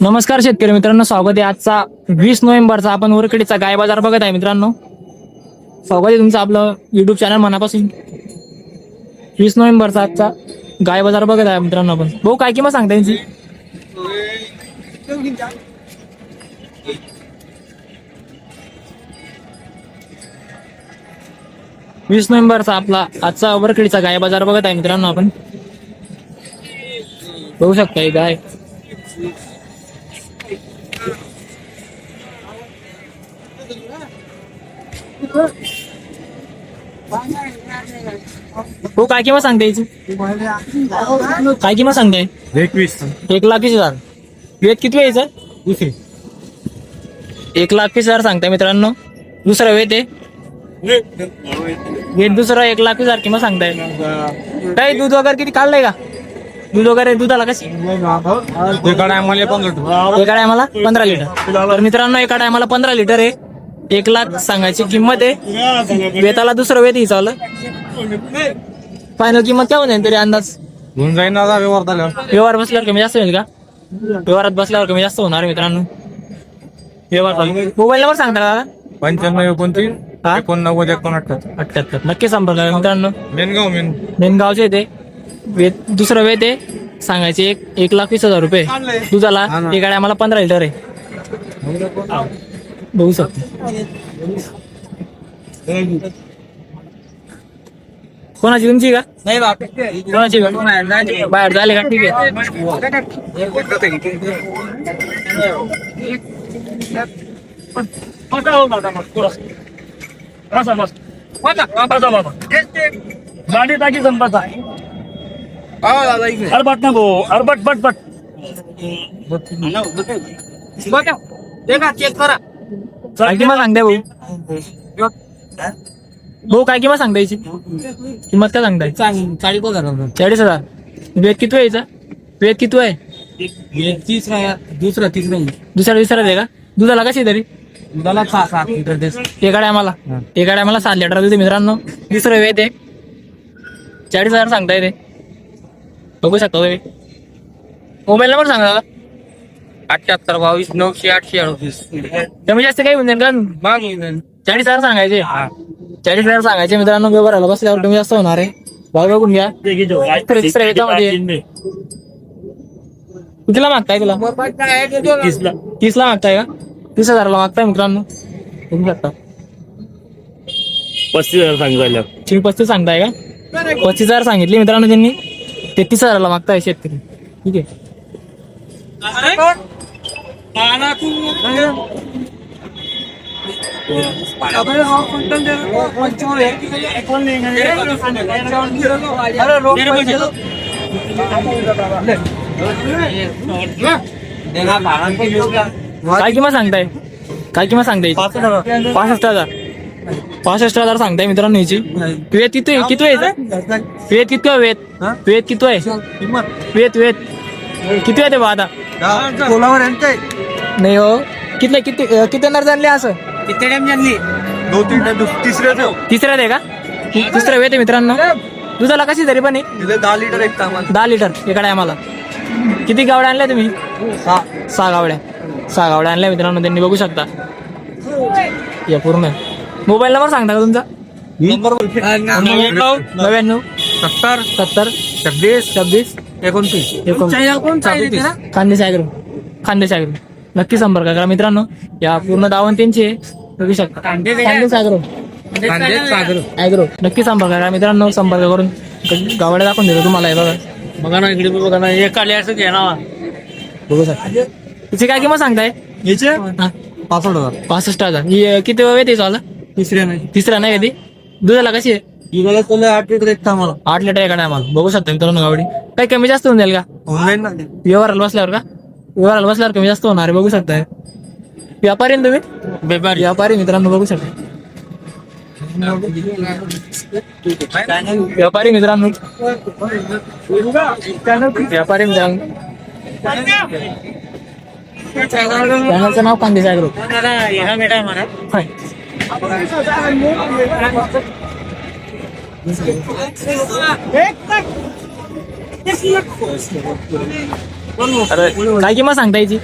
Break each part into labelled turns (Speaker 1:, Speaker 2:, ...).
Speaker 1: नमस्कार शेतकरी मित्रांनो स्वागत आहे आजचा वीस नोव्हेंबरचा आपण वरकडीचा गाय बाजार बघत आहे मित्रांनो. स्वागत आहे तुमचं आपलं युट्यूब चॅनल मनापासून. वीस नोव्हेंबरचा आजचा गाय बाजार बघत आहे मित्रांनो आपण. भाऊ काय किंमत सांगता यांची? वीस नोव्हेंबरचा आपला आजचा वरकडीचा गाय बाजार बघत आहे मित्रांनो आपण. बघू शकता ही गाय. हो काय किंमत सांगते याची? काय किंमत सांगते?
Speaker 2: एकवीस.
Speaker 1: एक लाख वीस हजार. वेद किती यायचं
Speaker 2: दुसरी.
Speaker 1: एक लाख वीस हजार सांगताय मित्रांनो. दुसरा वेद आहे. वेद दुसरा एक लाख वीस हजार किंमत सांगताय. काय दूध वगैरे किती काढलंय का? दूध वगैरे दुधाला कशी
Speaker 2: एका टायमाला पंधरा
Speaker 1: एका टायमाला पंधरा लिटर. तर मित्रांनो एका टायमाला पंधरा लिटर आहे. एक लाख सांगायची किंमत आहे. वेताला दुसरं वेत चाललं. फायनल किंमत काय होईल तरी अंदाज?
Speaker 2: होऊन जाईन ना व्यवहार झाल्यावर.
Speaker 1: व्यवहार बसल्यावर कमी जास्त होईल का? व्यवहारात बसल्यावर कमी जास्त होणार मित्रांनो. व्यवहार मोबाईल नंबर सांगता का
Speaker 2: पंच्याण्णव एकोणतीस? एकोणनव्वद एकोणअठ्ठ्याहत्तर.
Speaker 1: अठ्ठ्याहत्तर. नक्की संपर्क करा मित्रांनो?
Speaker 2: मेनगाव मेन.
Speaker 1: नेनगावचे ते. वेत दुसरं वेत आहे. सांगायचे एक एक लाख वीस हजार रुपये. दुधाला
Speaker 2: हा ना.
Speaker 1: एका टायमाला पंधरा लिटर आहे. बघू शकतो कोणाची तुमची का
Speaker 2: नाही
Speaker 1: कोणाची का बाहेर झाले का ठीक आहे
Speaker 3: गाडी टाकी संपाचा अरबट ना भाऊ अरबट बट बट
Speaker 1: काय किंमत सांगताय भाऊ? भाऊ काय किंमत सांगता याची? किंमत काय सांगताय?
Speaker 2: चाळीस हजार
Speaker 1: चाळीस हजार. वेद किती यायचा वेद किती आहे?
Speaker 2: तिसरा दुसरा तिसरा
Speaker 1: दुसऱ्या दुसऱ्या आहे का? दुधाला कशी तरी?
Speaker 2: दुधाला सहा सात लिटर देस.
Speaker 1: एका टायमाला. एका टायमाला सात लिटर देते मित्रांनो. दुसरं वेद आहे. चाळीस हजार सांगता येते बघू शकता तुम्ही. मोबाईल नंबर सांगा.
Speaker 2: अठ्याहत्तर बावीस नऊशे आठशे अडतीस.
Speaker 1: कमी जास्त काही होऊन का
Speaker 2: मागून
Speaker 1: चाळीस हजार सांगायचे. चाळीस हजार सांगायचे. मित्रांनो व्यवहाराला बसल्यावर कमी जास्त होणार आहे. भाव बघून घ्या? तिसऱ्या याच्यामध्ये कितीला मागताय तुला?
Speaker 3: तीसला.
Speaker 1: तीसला मागताय का? तीस हजारला मागताय मित्रांनो. बघू शकता.
Speaker 3: पस्तीस हजार सांगितलं
Speaker 1: तुम्ही पस्तीस सांगताय का? पस्तीस हजार सांगितले मित्रांनो त्यांनी. तेहतीस हजारला मागताय शेतकरी. ठीक आहे. काय किंमत सांगताय? काय किंमत सांगताय? पासष्ट हजार. पासष्ट हजार सांगताय मित्रांनो याची. वेत किती किती आहे? वेत किती आहे? वेत? वेत किती आहे? वेत वेत. किती आहे ते आता?
Speaker 2: कोलावर यांचे
Speaker 1: नाही हो. कितले किती किती नर जाणले असं?
Speaker 2: किती टाइम जानली दोन तीन टाइम तिसरे
Speaker 1: तिसऱ्या आहे का? तिसरं वेत आहे मित्रांनो दुधाला कशी तरी पण
Speaker 2: दहा लिटर एक टायमाला
Speaker 1: दहा लिटर एका आम्हाला किती गावड्या आणल्या तुम्ही?
Speaker 2: सहा.
Speaker 1: सहा गावड्या सहा गावड्या आणल्या मित्रांनो त्यांनी बघू शकता. या पूर्ण. मोबाईल नंबर सांगता का तुमचा? नव्याण्णव.
Speaker 2: सत्तर.
Speaker 1: सत्तर.
Speaker 2: छब्बीस.
Speaker 1: छब्बीस.
Speaker 2: एकोणतीस.
Speaker 1: खानदेश ॲग्रो खानदेश ॲग्रो नक्की संपर्क करा मित्रांनो. या पूर्ण दावण त्यांची आहे बघू शकता. खानदेश
Speaker 2: सागर
Speaker 1: नक्की संपर्क करा मित्रांनो. संपर्क करून. गावड्या दाखवून देतो तुम्हाला हे बघा.
Speaker 3: बघा ना इकडे बघा ना एक काढली असं घे ना.
Speaker 1: बघू शकता. तिची काय किंमत सांगताय?
Speaker 2: याचे पासष्ट हजार.
Speaker 1: पासष्ट हजार. ही किती वेळ येते चाललं
Speaker 2: तिसऱ्या नाही.
Speaker 1: तिसरा नाही कधी दुधाला कशी आहे?
Speaker 2: तुला आठ लिटर एक टायमाला
Speaker 1: आठ लिटर एका टायमाला बघू शकता मित्रांनो गावडी. काही कमी जास्त होऊन जाईल का?
Speaker 2: ऑनलाईन ना.
Speaker 1: व्यवहाराला बसल्यावर का? व्यवहाराला बसल्यावर कमी जास्त होणार आहे बघू शकताय व्यापारी ना तुम्ही?
Speaker 3: व्यापारी.
Speaker 1: व्यापारी मित्रांनो बघू शकता. व्यापारी मित्रांनो. व्यापारी मित्रांनो. चॅनलचं नाव कांदेश ॲग्रो अरे काय किंमत सांगता याची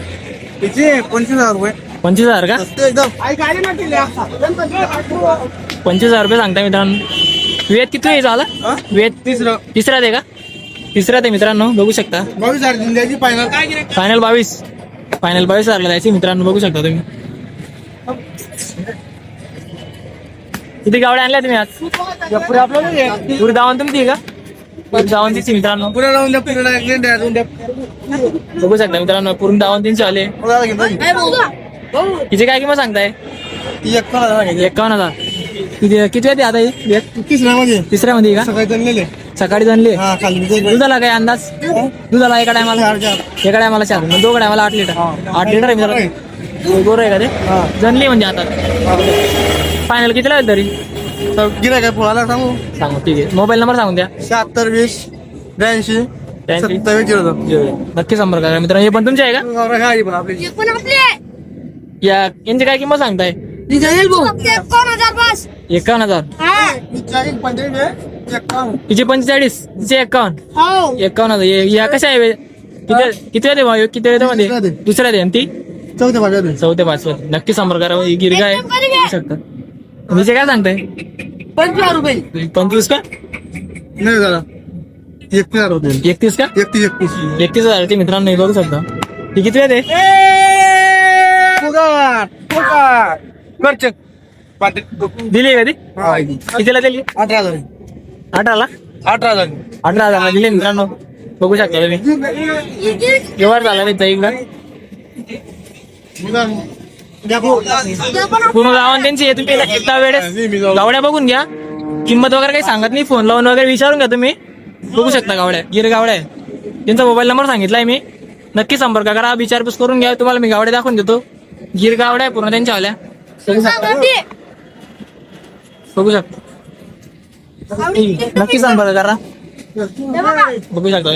Speaker 2: तिचे पंचवीस हजार रुपये.
Speaker 1: पंचवीस हजार का?
Speaker 2: एकदम.
Speaker 1: पंचवीस हजार रुपये सांगताय मित्रांनो. वेद किती आहे झाला
Speaker 2: हा?
Speaker 1: वेद
Speaker 2: तिसरं.
Speaker 1: तिसऱ्यात आहे का? तिसऱ्यात आहे मित्रांनो. बघू शकता.
Speaker 2: बावीस हजार द्यायची फायनल
Speaker 1: फायनल बावीस. फायनल बावीस हजारला जायचे मित्रांनो. बघू शकता तुम्ही. किती गावड्या आणल्या तुम्ही आज?
Speaker 2: पुढे आपल्याला
Speaker 1: पुरी दावण तुमची का पुरी दावण तिची मित्रांनो.
Speaker 2: पुढे पुढे
Speaker 1: बघू शकता मित्रांनो पूर्ण दावण तीनशे आले
Speaker 2: पुढे.
Speaker 1: तिची काय किंमत सांगताय?
Speaker 2: ती एक करा सांगायची.
Speaker 1: एकावन्न हजार. किती किती आहे आता ही? वेद?
Speaker 2: तिसऱ्या मध्ये
Speaker 1: तिसऱ्या मध्ये का?
Speaker 2: सकाळी
Speaker 1: जाणले
Speaker 2: हा ते
Speaker 1: दुधाला काय अंदाज? दुधाला एका टायमाला? एका टायमाला चार. मग दोघं टायमाला आठ लिटर. आठ लिटर आहे मित्रांनो. गोर आहे का ते? जनली म्हणजे आता. फायनल किती लागेल तरी?
Speaker 2: गिरा काय पुढाला सांगू?
Speaker 1: सांगू ठीक आहे. मोबाईल नंबर सांगून द्या.
Speaker 2: शहात्तर वीस ब्याऐंशी
Speaker 1: ब्याऐंशी.
Speaker 2: सत्तावीस झिरो दोन
Speaker 1: नक्की संपर्क करा. मित्रांनो हे पण तुमचे आहे का?
Speaker 2: गाडी पण आपली.
Speaker 4: पण आपले.
Speaker 1: या यांची काय किंमत सांगताय?
Speaker 4: फक्त एकावन्न हजार बस.
Speaker 1: एकावन्न हजार.
Speaker 4: हा.
Speaker 1: तिचे पंचेचाळीस तिचे एकावन्न.
Speaker 4: हो.
Speaker 1: एकावन्न हजार. हे- या कशा आहे किती किती वेळ भाऊ? किती वेळमध्ये?
Speaker 2: दुसऱ्या दे.
Speaker 1: दुसऱ्या दे आणि ती?
Speaker 2: चौथ्या भाज्या
Speaker 1: चौथ्या पाचव्या नक्की संपर्क करा. ही गिरगा आहे. बघू शकता तिचे काय सांगताय
Speaker 4: पंचवीस रुपये
Speaker 1: पंचवीस का
Speaker 2: नाही झाला एकतीस हजार होते
Speaker 1: एकतीस का
Speaker 2: एकतीस एकतीस
Speaker 1: एकतीस हजार ती मित्रांनो हे बघू शकता ती किती वेळ आहे
Speaker 2: पुगार पुगार खर्च
Speaker 1: दिली का ती कितीला दिली
Speaker 2: अठरा हजार
Speaker 1: अठराला
Speaker 2: अठरा हजार
Speaker 1: अठरा हजारला दिली मित्रांनो बघू शकता तुम्ही व्यवहार झाला नाही इकडं पूर्ण गावात त्यांची आहे. तुम्ही. एकदा वेळेस गावड्या बघून घ्या. किंमत वगैरे काही सांगत नाही. फोन लावून वगैरे विचारून घ्या तुम्ही. बघू शकता गावड्या. गिर गावड्या. आहे त्यांचा मोबाईल नंबर सांगितलाय मी. नक्की संपर्क करा. विचारपूस करून घ्या. तुम्हाला मी गावड्या दाखवून देतो. गिर गावड्या आहे पूर्ण त्यांच्या आल्या. बघू शकता. बघू शकता. ठीक आहे. नक्की संपर्क करा. बघू. शकता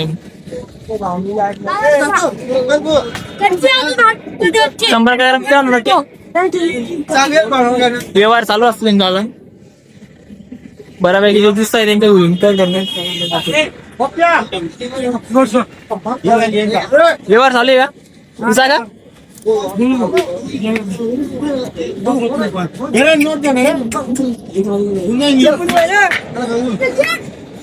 Speaker 1: तुम्ही संपर्क करा मित्रांनो व्यवहार चालू असतो त्यांचा बऱ्यापैकी जो दिसत आहे त्यांच्या होईल व्यवहार चालू आहे का? तुमचा का?
Speaker 3: नोट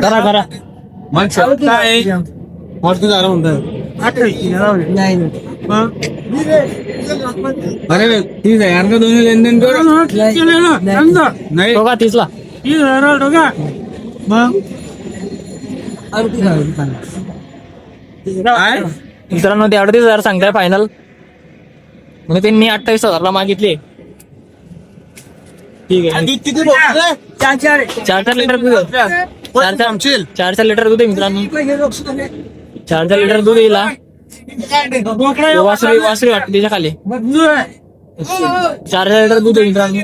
Speaker 3: करा
Speaker 2: करा मस्त झालं म्हणतात. अरे आहे. यार का दोन्ही लेनदेन कर? नाही
Speaker 1: बघा तीसला.
Speaker 2: मग? काय?
Speaker 1: मित्रांनो ते अडतीस हजार सांगताय फायनल म्हणजे त्यांनी अठ्ठावीस हजारला मागितले. ठीक आहे.
Speaker 2: किती बोलतोय?
Speaker 1: चार चार. लिटर. चार चार
Speaker 2: आमचील.
Speaker 1: चार चार लिटर दूध आहे मित्रांनो. चार चार लिटर दूध येईल वासरी वासरी वाटते त्याच्याखाली. चार चार लिटर दूध आहे मित्रांनो.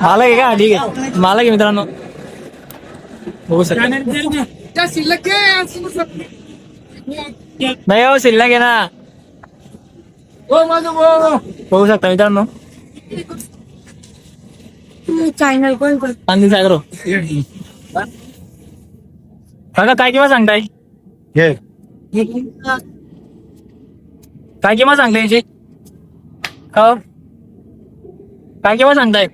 Speaker 1: मालक आहे का? ठीक आहे. मालक आहे मित्रांनो. बघू शकता. नाही हो शिल्लक आहे ना. बघू शकता मित्रांनो.
Speaker 4: चॅनल कोण कोण?
Speaker 1: सागर काका काय किंमत सांगताय?
Speaker 2: घे
Speaker 1: काय किंमत सांगताय याची? का हो? काय किंमत सांगताय?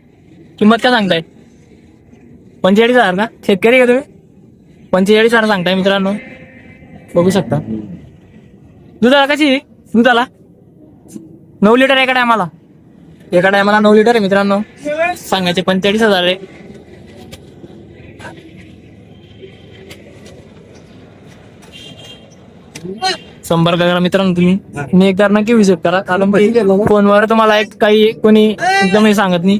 Speaker 1: किंमत काय सांगताय? पंचेचाळीस हजार का? शेतकरी का तुम्ही? पंचेचाळीस हजार सांगताय मित्रांनो. बघू शकता. दुधाला कशी? दुधाला? नऊ लिटर एका टायमाला? एका टायमाला नऊ लिटर आहे मित्रांनो. सांगायचे पंचेचाळीस हजार आहे. संपर्क करा मित्रांनो तुम्ही. मी एकदा नक्की विजिट करा. कारण फोनवर तुम्हाला एक काही कोणी एकदम हे सांगत नाही.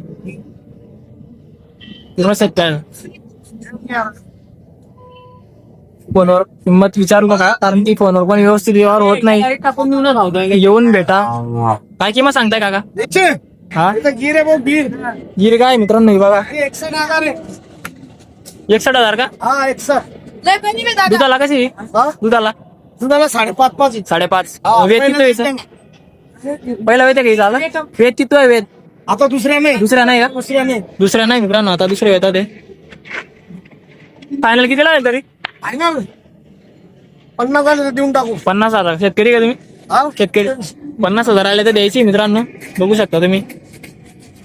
Speaker 1: फोनवर किंमत विचारू नका. कारण की फोनवर पण व्यवस्थित व्यवहार होत नाही. येऊन भेटा. काय किंमत सांगताय काका? हा?
Speaker 2: गिरे भाऊ बीर
Speaker 1: गिर काय मित्रांनो हे बघा?
Speaker 2: एकसठ हजार आहे.
Speaker 1: एकसठ हजार का?
Speaker 2: हा एकसठ.
Speaker 4: लय कमी में दादा.
Speaker 1: दुधाला कशी?
Speaker 2: हा?
Speaker 1: दुधाला?
Speaker 2: दुधाला साडेपाच पाच आहे.
Speaker 1: साडेपाच.
Speaker 2: हा,
Speaker 1: वेद
Speaker 2: पहिलं
Speaker 1: किती व्हायचं पहिला वेद आहे का? वेद. किती आहे वेद?
Speaker 2: आता दुसऱ्या नाही.
Speaker 1: दुसऱ्या नाही का?
Speaker 2: दुसऱ्या नाही.
Speaker 1: दुसऱ्या नाही मित्रांनो आता दुसऱ्या येतात ते फायनल किती लागेल तरी?
Speaker 2: आहे ना पन्नास तर देऊन टाकू.
Speaker 1: पन्नास हजार. शेतकरी का तुम्ही? शेतकरी. पन्नास हजार आले तर द्यायची मित्रांनो. बघू शकता तुम्ही.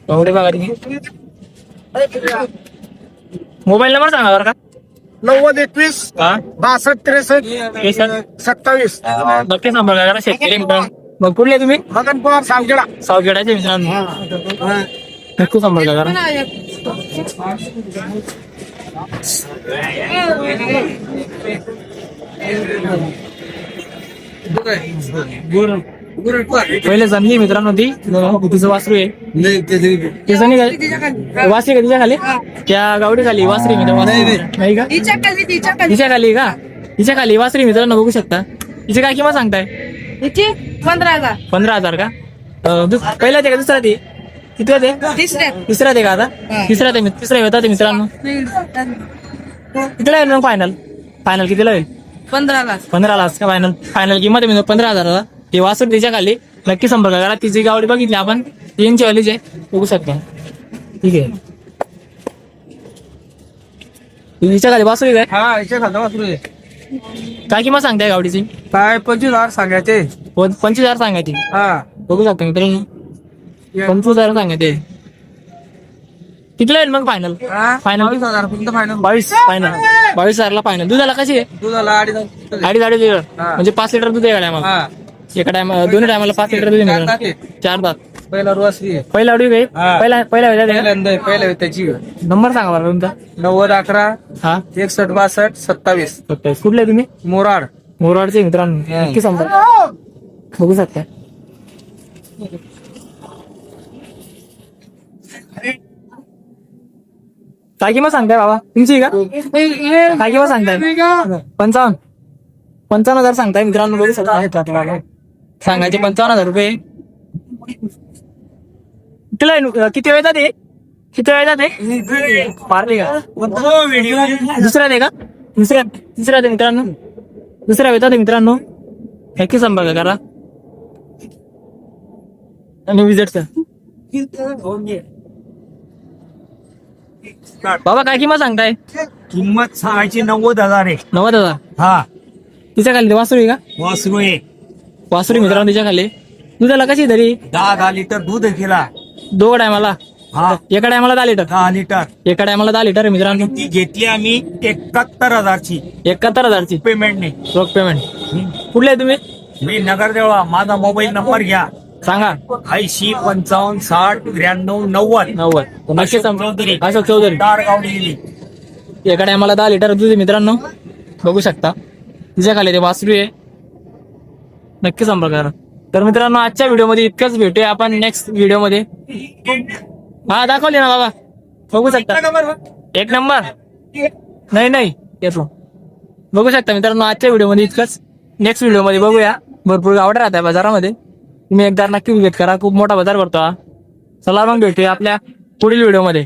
Speaker 1: एवढे बघा तुम्ही मोबाईल नंबर सांगा बरं का.
Speaker 2: नव्वद एकवीस बासष्ट त्रेसष्ट सत्तावीस.
Speaker 1: नक्की संपर्क करा शेतकरी मग कुठले तुम्ही?
Speaker 2: मगन पवार सावखेडा
Speaker 1: सावखेडाचे मित्रांनो नक्की संपर्क करा पहिले जमली मित्रांनो ती. तिचं वासरू आहे. तिचं नाही का? वासरी का तिच्या खाली त्या गावडी खाली वासरी मित्र नाही का?
Speaker 4: तिच्या खाली
Speaker 1: का? तिच्या खाली वासरी मित्रांनो बघू शकता. तिचे काय किंमत सांगताय?
Speaker 4: पंधरा हजार.
Speaker 1: पंधरा हजार का? पहिला ते का दुसरा ते? किती होते
Speaker 4: तिसऱ्या
Speaker 1: तिसरा ते का आता? तिसरा ते तिसरा होता ते मित्रांनो. कितीला येईल मग फायनल फायनल कितीला येईल
Speaker 4: पंधरा लाख.
Speaker 1: पंधरा लाख. का फायनल फायनल किंमत आहे मित्रांनो पंधरा हजाराला. ते वासर तिच्या खाली. नक्की संपर्क करा. तिची गावडी बघितली आपण. तीनशे वालीचे बघू शकता. ठीक आहे. तिच्या खाली वासरू काय?
Speaker 2: हा याच्या खातं वासरू आहे.
Speaker 1: काय किंमत सांगताय गावडीची?
Speaker 2: काय पंचवीस हजार सांगायचे.
Speaker 1: प- पंचवीस हजार सांगायची.
Speaker 2: हा.
Speaker 1: बघू शकता मित्रांनो. पंचवीस हजार सांगायचे. कितीला येईल मग फायनल फायनल
Speaker 2: बावीस हजार फक्त फायनल
Speaker 1: बावीस फायनल बावीस हजारला फायनल दुधाला कशी आहे?
Speaker 2: दुधाला अडीच
Speaker 1: अडीच अडीच लिटर म्हणजे पाच लिटर दूध आहे टायमाला?
Speaker 2: हा.
Speaker 1: एका टायम दोन्ही टायमाला पाच लिटर दूध
Speaker 2: चार. टाके.
Speaker 1: चार दात.
Speaker 2: पहिला आहे.
Speaker 1: पहिला काही
Speaker 2: हा.
Speaker 1: पहिला पहिला वेळा द्या.
Speaker 2: पहिल्यांदा आहे, पहिल्या त्याची
Speaker 1: नंबर सांगा बरं तुमचा.
Speaker 2: नव्वद अकरा
Speaker 1: हा.
Speaker 2: एकसष्ट बासष्ट सत्तावीस.
Speaker 1: सत्तावीस. कुठले आहे तुम्ही?
Speaker 2: मोराड.
Speaker 1: मोरवाडचे मित्रांनो. नक्की संपर्क बघू शकता. काय किंमत सांगताय बाबा. तुमची का? काय किंमत सांगताय. पंचावन्न. पंचावन्न हजार सांगताय मित्रांनो. बघू शकता सांगायचे पंचावन्न हजार रुपये. नु- किती वेळ हे किती वेळ हे मारले का? दुसऱ्या दे का? दुसऱ्या तिसऱ्या दे मित्रांनो. दुसऱ्या हे मित्रांनो नक्की संपर्क करा. आणि विजिट बाबा काय किंमत सांगताय?
Speaker 2: किंमत सांगायची नव्वद हजार आहे.
Speaker 1: नव्वद हजार?
Speaker 2: हा.
Speaker 1: तिच्या खाली वासरू आहे का?
Speaker 2: वासरू आहे.
Speaker 1: वासरू मित्रांनो तिच्या खाली. दुधाला कशी तरी?
Speaker 2: दहा दहा लिटर दूध केला
Speaker 1: दोघं टायमाला?
Speaker 2: हा.
Speaker 1: एका टायमाला दहा लिटर?
Speaker 2: दहा लिटर.
Speaker 1: एका टायमाला दहा लिटर आहे मित्रांनो.
Speaker 2: ती घेतली आम्ही एकाहत्तर हजारची.
Speaker 1: एकाहत्तर हजारची?
Speaker 2: पेमेंटने
Speaker 1: रोख पेमेंट कुठले आहे तुम्ही?
Speaker 2: मी नगरदेवळा. माझा मोबाईल नंबर घ्या.
Speaker 1: सांगा.
Speaker 2: ऐंशी पंचावन्न साठ त्र्याण्णव नव्वद.
Speaker 1: नव्वद. नक्की
Speaker 2: अशोक
Speaker 1: संपर्क
Speaker 2: चौधरी.
Speaker 1: अशोक चौधरी.
Speaker 2: गावडी गेली
Speaker 1: एका टायमाला दहा लिटर दूध आहे मित्रांनो. बघू शकता. तिच्या खाली ते वासरू आहे. नक्की संपर्क करा तर मित्रांनो आजच्या व्हिडिओमध्ये इतकंच भेटूया आपण नेक्स्ट व्हिडिओमध्ये. हा दाखवले ना बाबा. बघू शकता. एक नंबर नाही नाही. येतो. बघू शकता मित्रांनो आजच्या व्हिडिओमध्ये इतकंच. नेक्स्ट व्हिडिओमध्ये बघूया. भरपूर गावडे राहत आहे बाजारामध्ये. तुम्ही एकदा नक्की विजिट करा. खूप मोठा बाजार भरतो हा. चला मग भेटूया आपल्या पुढील व्हिडिओमध्ये